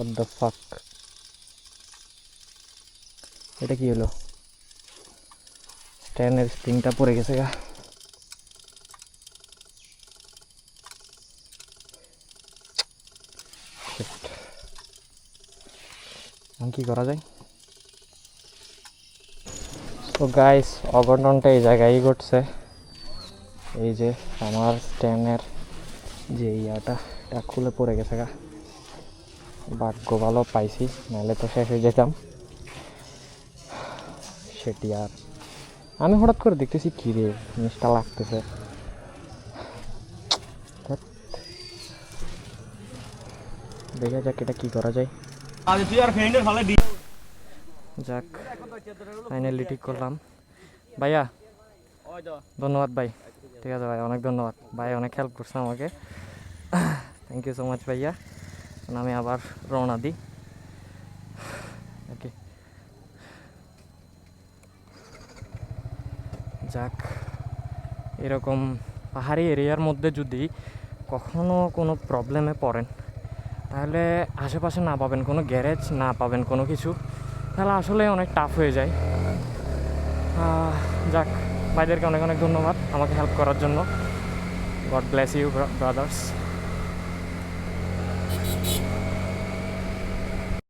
What the fuck এটা কি হলো? স্ট্যান্ডের স্প্রিংটা পড়ে গেছে গা। কি করা যায়? তো গাইস অঘটনটা এই জায়গায় ঘটছে। এই যে আমার স্ট্যান্ডের যে ইয়াটা, এটা খুলে পড়ে গেছে গা। ভাগ্য ভালো পাইছি নাহলে তো শেষ হয়ে যেতাম। সেটি আর আমি হঠাৎ করে দেখতেছি কী রে জিনিসটা লাগতেছে। দেখা যাক এটা কি করা যায়। যাক ফাইনালি ঠিক করলাম। ভাইয়া ধন্যবাদ ভাই। ঠিক আছে ভাই অনেক ধন্যবাদ। ভাই অনেক হেল্প করছে আমাকে। থ্যাংক ইউ সো মাচ ভাইয়া। এখন আমি আবার রওনা দিই। ওকে যাক, এরকম পাহাড়ি এরিয়ার মধ্যে যদি কখনো কোনো প্রবলেমে পড়েন, তাহলে আশেপাশে না পাবেন কোনো গ্যারেজ, না পাবেন কোনো কিছু, তাহলে আসলে অনেক টাফ হয়ে যায়। যাক, ভাইদেরকে অনেক অনেক ধন্যবাদ আমাকে হেল্প করার জন্য। God bless you brothers